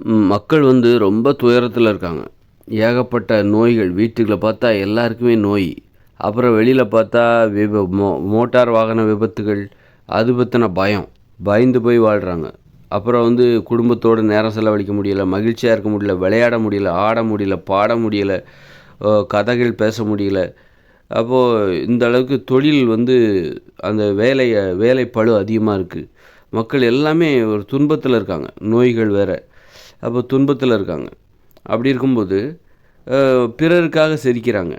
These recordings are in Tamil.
மக்கள் வந்து ரொம்ப துயரத்தில் இருக்காங்க. ஏகப்பட்ட நோய்கள் வீட்டுகளை பார்த்தா எல்லாருக்குமே நோய். அப்புறம் வெளியில் பார்த்தா விப மோ மோட்டார் வாகன விபத்துகள் அது பற்றின பயம். பயந்து போய் வாழ்கிறாங்க அப்புறம் வந்து குடும்பத்தோடு நேரம் செலவழிக்க முடியல மகிழ்ச்சியாக இருக்க முடியல விளையாட முடியல ஆட முடியல பாட முடியல கதைகள் பேச முடியல. அப்போது இந்த அளவுக்கு தொழில் வந்து அந்த வேலையை வேலை பளு அதிகமாக இருக்குது மக்கள் எல்லாமே ஒரு துன்பத்தில் இருக்காங்க. நோய்கள் வேறு. அப்போ துன்பத்தில் இருக்காங்க. அப்படி இருக்கும்போது பிறருக்காக சிரிக்கிறாங்க.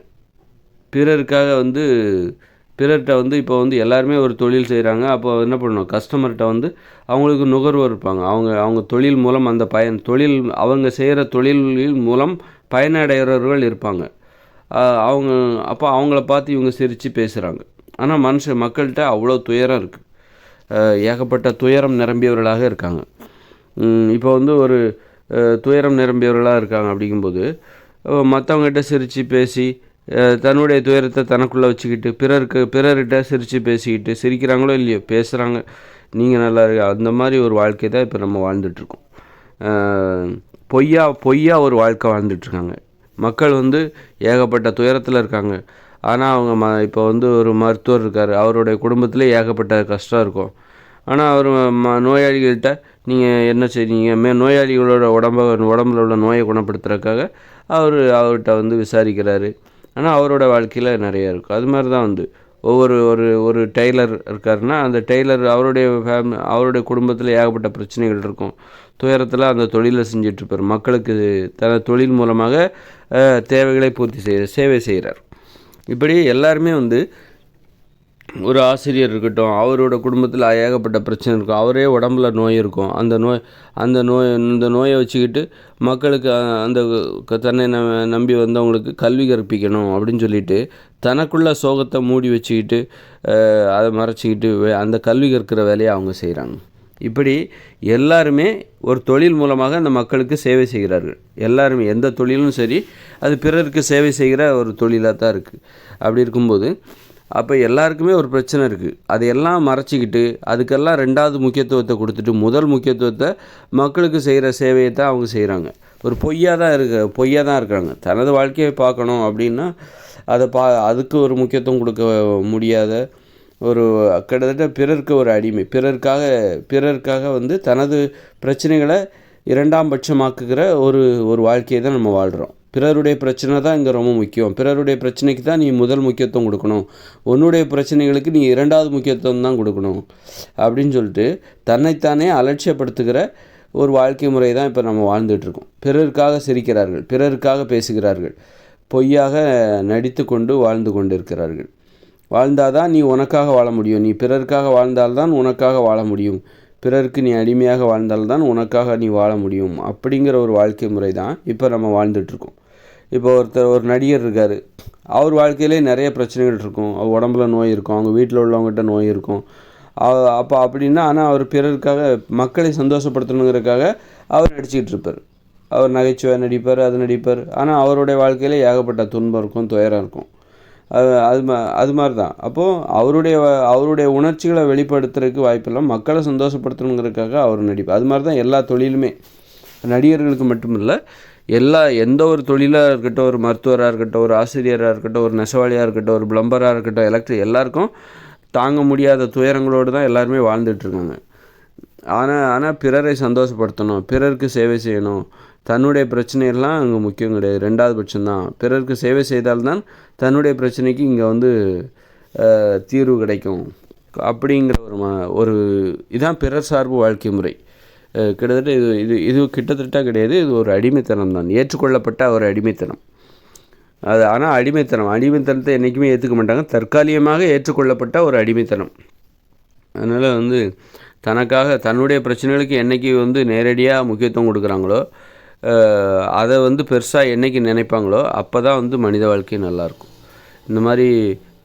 பிறருக்காக வந்து பிறர்கிட்ட வந்து இப்போ வந்து எல்லாருமே ஒரு தொழில் செய்கிறாங்க அப்போ என்ன பண்ணணும்? கஸ்டமர்கிட்ட வந்து அவங்களுக்கு நுகர்வோர் இருப்பாங்க. அவங்க அவங்க தொழில் மூலம் அந்த பயன் தொழில் அவங்க செய்கிற தொழிலில் மூலம் பயனடைகிறவர்கள் இருப்பாங்க. அவங்க அப்போ அவங்கள பார்த்து இவங்க சிரித்து பேசுகிறாங்க ஆனால் மனுஷ மக்கள்கிட்ட அவ்வளோ துயரம் இருக்குது ஏகப்பட்ட துயரம் நிரம்பியவர்களாக இருக்காங்க. இப்போ வந்து ஒரு துயரம் நிரம்பியவர்களாக இருக்காங்க அப்படிங்கும்போது மற்றவங்ககிட்ட சிரித்து பேசி தன்னுடைய துயரத்தை தனக்குள்ளே வச்சுக்கிட்டு பிறருக்கு பிறர்கிட்ட சிரித்து பேசிக்கிட்டு சிரிக்கிறாங்களோ இல்லையோ பேசுகிறாங்க நீங்கள் நல்லா இருக்கு அந்த மாதிரி ஒரு வாழ்க்கை தான் இப்போ நம்ம வாழ்ந்துட்டுருக்கோம். பொய்யா பொய்யா ஒரு வாழ்க்கை வாழ்ந்துட்டுருக்காங்க. மக்கள் வந்து ஏகப்பட்ட துயரத்தில் இருக்காங்க. ஆனால் அவங்க ம இப்போ வந்து ஒரு மருத்துவர் இருக்கார். அவருடைய குடும்பத்தில் ஏகப்பட்ட கஷ்டம் இருக்கும். ஆனால் அவர் ம நோயாளிகள்கிட்ட நீங்கள் என்ன செய்றீங்க? மே நோயாளிகளோட உடம்ப உடம்புல உள்ள நோயை குணப்படுத்துறதுக்காக அவர் அவர்கிட்ட வந்து விசாரிக்கிறாரு. ஆனால் அவரோட வாழ்க்கையில் நிறைய இருக்கும் அது மாதிரி தான் வந்து. ஒவ்வொரு ஒரு ஒரு டெய்லர் இருக்காருன்னா அந்த டெய்லர் அவருடைய ஃபேமிலி அவருடைய குடும்பத்தில் ஏகப்பட்ட பிரச்சனைகள் இருக்கும். துயரத்தில் அந்த தொழிலை செஞ்சிட்ருப்பார் மக்களுக்கு தன தொழில் மூலமாக தேவைகளை பூர்த்தி செய்கிற சேவை செய்கிறார் இப்படி எல்லாருமே வந்து ஒரு ஆசிரியர் இருக்கட்டும் அவரோட குடும்பத்தில் ஏகப்பட்ட பிரச்சனை இருக்கும். அவரே உடம்புல நோய் இருக்கும். அந்த நோய் அந்த நோய் இந்த நோயை வச்சுக்கிட்டு மக்களுக்கு அந்த க- தன்னை ந- நம்பி வந்தவங்களுக்கு கல்வி கற்பிக்கணும் அப்படின்னு சொல்லிட்டு தனக்குள்ள சோகத்தை மூடி வச்சுக்கிட்டு அதை மறைச்சிக்கிட்டு அந்த கல்வி கற்கிற வேலையை அவங்க செய்கிறாங்க இப்படி எல்லாருமே ஒரு தொழில் மூலமாக அந்த மக்களுக்கு சேவை செய்கிறார்கள். எல்லாருமே எந்த தொழிலும் சரி அது பிறருக்கு சேவை செய்கிற ஒரு தொழிலாக தான் இருக்குது அப்படி இருக்கும்போது அப்போ எல்லாருக்குமே ஒரு பிரச்சனை இருக்குது அதையெல்லாம் மறைச்சிக்கிட்டு அதுக்கெல்லாம் ரெண்டாவது முக்கியத்துவத்தை கொடுத்துட்டு முதல் முக்கியத்துவத்தை மக்களுக்கு செய்கிற சேவையை தான் அவங்க செய்கிறாங்க ஒரு பொய்யாக தான் இருக்க பொய்யாக தான் இருக்காங்க. தனது வாழ்க்கையை பார்க்கணும் அப்படின்னா அதை பா அதுக்கு ஒரு முக்கியத்துவம் கொடுக்க முடியாத ஒரு கிட்டத்தட்ட பிறருக்கு ஒரு அடிமை. பிறருக்காக பிறருக்காக வந்து தனது பிரச்சனைகளை இரண்டாம் பட்சமாக்குகிற ஒரு ஒரு வாழ்க்கையை தான் நம்ம வாழ்கிறோம் பிறருடைய பிரச்சனை தான் இங்கே ரொம்ப முக்கியம். பிறருடைய பிரச்சனைக்கு தான் நீ முதல் முக்கியத்துவம் கொடுக்கணும். உன்னுடைய பிரச்சனைகளுக்கு நீ இரண்டாவது முக்கியத்துவம் தான் கொடுக்கணும். அப்படின்னு சொல்லிட்டு தன்னைத்தானே அலட்சியப்படுத்துகிற ஒரு வாழ்க்கை முறை தான் இப்போ நம்ம வாழ்ந்துட்டுருக்கோம் பிறருக்காக சிரிக்கிறார்கள் பிறருக்காக பேசுகிறார்கள் பொய்யாக நடித்து கொண்டு வாழ்ந்து கொண்டிருக்கிறார்கள். வாழ்ந்தாதான் நீ உனக்காக வாழ முடியும். நீ பிறருக்காக வாழ்ந்தால்தான் உனக்காக வாழ முடியும். பிறருக்கு நீ அடிமையாக வாழ்ந்தால்தான் உனக்காக நீ வாழ முடியும். அப்படிங்கிற ஒரு வாழ்க்கை முறை தான் இப்போ நம்ம வாழ்ந்துட்டுருக்கோம் இப்போ ஒருத்தர் ஒரு நடிகர் இருக்கார். அவர் வாழ்க்கையிலே நிறைய பிரச்சனைகள் இருக்கும். அவர் உடம்புல நோய் இருக்கும். அவங்க வீட்டில் உள்ளவங்ககிட்ட நோய் இருக்கும். அப்போ அப்படின்னா ஆனால் அவர் பிறருக்காக மக்களை சந்தோஷப்படுத்தணுங்கிறதுக்காக அவர் நடிச்சுக்கிட்டு இருப்பார். அவர் நகைச்சுவை நடிப்பார் அது நடிப்பார். ஆனால் அவருடைய வாழ்க்கையில் ஏகப்பட்ட துன்பம் இருக்கும் துயரம் இருக்கும். அது அது மா அது மாதிரி தான் அப்போது அவருடைய அவருடைய உணர்ச்சிகளை வெளிப்படுத்துறதுக்கு வாய்ப்பில்லை மக்களை சந்தோஷப்படுத்தணுங்கிறதுக்காக அவர் நடிப்பு. அது மாதிரி தான் எல்லா தொழிலுமே. நடிகர்களுக்கு மட்டுமில்லை எல்லா எந்த ஒரு தொழிலாக இருக்கட்டும் ஒரு மருத்துவராக இருக்கட்டும் ஒரு ஆசிரியராக இருக்கட்டும் ஒரு நெசவாளியாக இருக்கட்டும் ஒரு பிளம்பராக இருக்கட்டும் எலக்ட்ரிக் எல்லாருக்கும் தாங்க முடியாத துயரங்களோடு தான் எல்லாருமே வாழ்ந்துட்டுருக்காங்க ஆனால் ஆனால் பிறரை சந்தோஷப்படுத்தணும் பிறருக்கு சேவை செய்யணும் தன்னுடைய பிரச்சனையெல்லாம் அங்கே முக்கியம் கிடையாது. ரெண்டாவது பட்சம்தான். பிறருக்கு சேவை செய்தால்தான் தன்னுடைய பிரச்சனைக்கு இங்கே வந்து தீர்வு கிடைக்கும். அப்படிங்கிற ஒரு ம ஒரு இதான் பிறர் சார்பு வாழ்க்கை முறை. கிட்டத்தட்ட இது இது இது கிட்டத்தட்ட கிடையாது. இது ஒரு அடிமைத்தனம் தான் ஏற்றுக்கொள்ளப்பட்ட ஒரு அடிமைத்தனம். அது ஆனால் அடிமைத்தனம். அடிமைத்தனத்தை என்றைக்குமே ஏற்றுக்க மாட்டாங்க. தற்காலிகமாக ஏற்றுக்கொள்ளப்பட்ட ஒரு அடிமைத்தனம். அதனால் வந்து தனக்காக தன்னுடைய பிரச்சனைகளுக்கு என்னைக்கு வந்து நேரடியாக முக்கியத்துவம் கொடுக்குறாங்களோ அதை வந்து பெருசாக என்றைக்கு நினைப்பாங்களோ அப்போ தான் வந்து மனித வாழ்க்கை நல்லாயிருக்கும். இந்த மாதிரி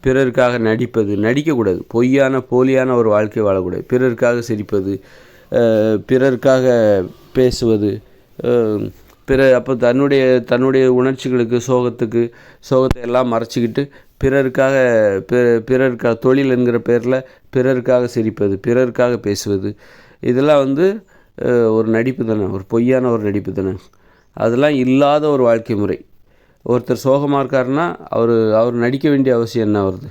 பிறருக்காக நடிப்பது நடிக்கக்கூடாது. பொய்யான போலியான ஒரு வாழ்க்கை வாழக்கூடாது. பிறருக்காக சிரிப்பது பிறருக்காக பேசுவது பிற அப்போ தன்னுடைய தன்னுடைய உணர்ச்சிகளுக்கு சோகத்துக்கு சோகத்தை எல்லாம் மறைச்சிக்கிட்டு பிறருக்காக பிற பிறருக்காக தொழில் என்கிற பேரில் பிறருக்காக சிரிப்பது பிறருக்காக பேசுவது இதெல்லாம் வந்து ஒரு நடிப்பு தானே ஒரு பொய்யான ஒரு நடிப்பு தானே. அதெல்லாம் இல்லாத ஒரு வாழ்க்கை முறை. ஒருத்தர் சோகமாக இருக்காருன்னா அவர் அவர் நடிக்க வேண்டிய அவசியம் என்ன வருது?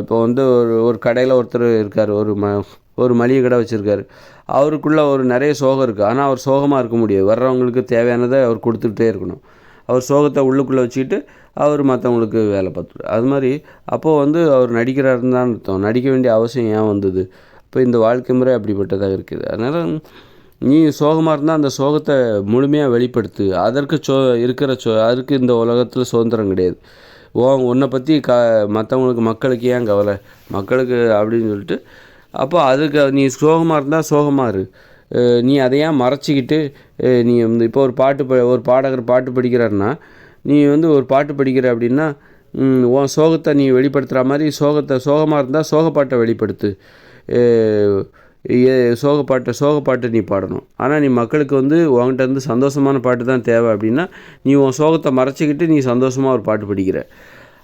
இப்போ வந்து ஒரு ஒரு கடையில் ஒருத்தர் இருக்கார் ஒரு ம ஒரு மளிகை கடை வச்சுருக்காரு. அவருக்குள்ளே ஒரு நிறைய சோகம் இருக்குது ஆனால் அவர் சோகமாக இருக்க முடியாது. வர்றவங்களுக்கு தேவையானதை அவர் கொடுத்துக்கிட்டே இருக்கணும். அவர் சோகத்தை உள்ளுக்குள்ளே வச்சுக்கிட்டு அவர் மற்றவங்களுக்கு வேலை பார்த்துட்டு அது மாதிரி அப்போது வந்து அவர் நடிக்கிறாருன்னு தான் அர்த்தம். நடிக்க வேண்டிய அவசியம் ஏன் வந்தது? இப்போ இந்த வாழ்க்கை முறை அப்படிப்பட்டதாக இருக்குது. அதனால் நீ சோகமாக இருந்தால் அந்த சோகத்தை முழுமையாக வெளிப்படுத்து. அதற்கு சோ இருக்கிற சோ அதுக்கு இந்த உலகத்தில் சுதந்திரம் கிடையாது. ஓ உன்னை பற்றி க மற்றவங்களுக்கு மக்களுக்கு ஏன் கவலை? மக்களுக்கு அப்படின்னு சொல்லிட்டு அப்போ அதுக்கு நீ சோகமாக இருந்தால் சோகமாக இரு. நீ அதை ஏன் மறைச்சிக்கிட்டு நீ வந்து இப்போ ஒரு பாட்டு ப ஒரு பாடகர் பாட்டு படிக்கிறாருன்னா நீ வந்து ஒரு பாட்டு படிக்கிற அப்படின்னா உன் சோகத்தை நீ வெளிப்படுத்துகிற மாதிரி சோகத்தை சோகமாக இருந்தால் சோகப்பாட்டை வெளிப்படுத்து. அஹ் ஏ- சோகப்பாட்டை சோகப்பாட்டை நீ பாடணும். ஆனால் நீ மக்களுக்கு வந்து உங்கள்கிட்ட இருந்து சந்தோஷமான பாட்டு தான் தேவை அப்படின்னா நீ உன் சோகத்தை மறைச்சிக்கிட்டு நீ சந்தோஷமாக ஒரு பாட்டு படிக்கிற.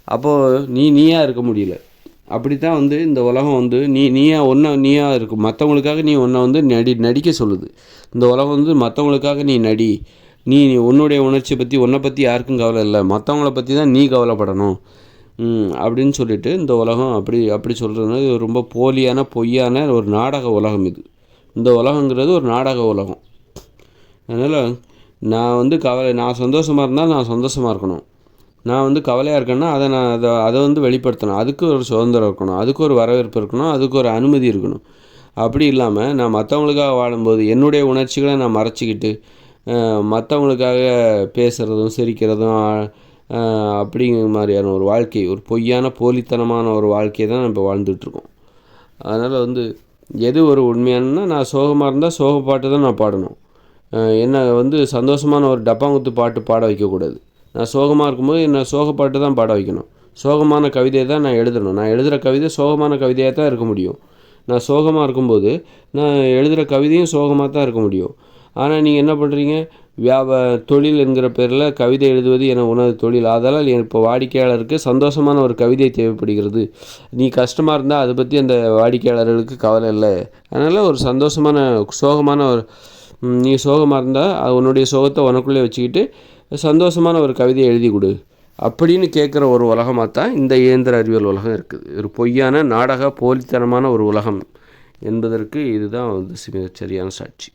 அப்போது நீ நீயா இருக்க முடியல. அப்படி தான் வந்து இந்த உலகம் வந்து நீ நீயா ஒன்றா நீயா இருக்கும் மற்றவங்களுக்காக நீ ஒன்றை வந்து நடி நடிக்க சொல்லுது. இந்த உலகம் வந்து மற்றவங்களுக்காக நீ நடி. நீ நீ உன்னுடைய உணர்ச்சியை பற்றி உன்னை பற்றி யாருக்கும் கவலை இல்லை. மற்றவங்கள பற்றி தான் நீ கவலைப்படணும். அப்படின்னு சொல்லிட்டு இந்த உலகம் அப்படி அப்படி சொல்கிறதுனால இது ரொம்ப போலியான பொய்யான ஒரு நாடக உலகம் இது. இந்த உலகங்கிறது ஒரு நாடக உலகம். அதனால் நான் வந்து கவலை நான் சந்தோஷமாக இருந்தால் நான் சந்தோஷமாக இருக்கணும். நான் வந்து கவலையாக இருக்கேன்னா அதை நான் அதை அதை வந்து வெளிப்படுத்தணும். அதுக்கு ஒரு சுதந்திரம் இருக்கணும். அதுக்கு ஒரு வரவேற்பு இருக்கணும். அதுக்கு ஒரு அனுமதி இருக்கணும். அப்படி இல்லாமல் நான் மற்றவங்களுக்காக வாழும்போது என்னுடைய உணர்ச்சிகளை நான் மறைச்சிக்கிட்டு மற்றவங்களுக்காக பேசுகிறதும் சிரிக்கிறதும் அப்படிங்கிற மாதிரியான ஒரு வாழ்க்கை ஒரு பொய்யான போலித்தனமான ஒரு வாழ்க்கையை தான் நம்ம வாழ்ந்துட்டுருக்கோம். அதனால் வந்து எது ஒரு உண்மையானன்னா நான் சோகமாக இருந்தால் சோக பாட்டு தான் நான் பாடணும். என்ன வந்து சந்தோஷமான ஒரு டப்பாங்குத்து பாட்டு பாட வைக்கக்கூடாது. நான் சோகமாக இருக்கும்போது என்ன சோக பாட்டு தான் பாட வைக்கணும். சோகமான கவிதையை தான் நான் எழுதணும். நான் எழுதுகிற கவிதை சோகமான கவிதையாக தான் இருக்க முடியும். நான் சோகமாக இருக்கும்போது நான் எழுதுகிற கவிதையும் சோகமாக தான் இருக்க முடியும். ஆனால் நீங்கள் என்ன பண்ணுறீங்க வியாப தொழில் என்கிற பேரில் கவிதை எழுதுவது என உனது தொழில். அதனால் இப்போ வாடிக்கையாளருக்கு சந்தோஷமான ஒரு கவிதை தேவைப்படுகிறது. நீ கஷ்டமாக இருந்தால் அதை பற்றி அந்த வாடிக்கையாளர்களுக்கு கவலை இல்லை. அதனால் ஒரு சந்தோஷமான சோகமான ஒரு நீ சோகமாக இருந்தால் அது உன்னுடைய சோகத்தை உனக்குள்ளே வச்சுக்கிட்டு சந்தோஷமான ஒரு கவிதையை எழுதி கொடு. அப்படின்னு கேட்குற ஒரு உலகமாக தான் இந்த இயந்திர அறிவியல் உலகம் இருக்குது. ஒரு பொய்யான நாடக போலித்தனமான ஒரு உலகம் என்பதற்கு இதுதான் வந்து சி- சரியான சாட்சி.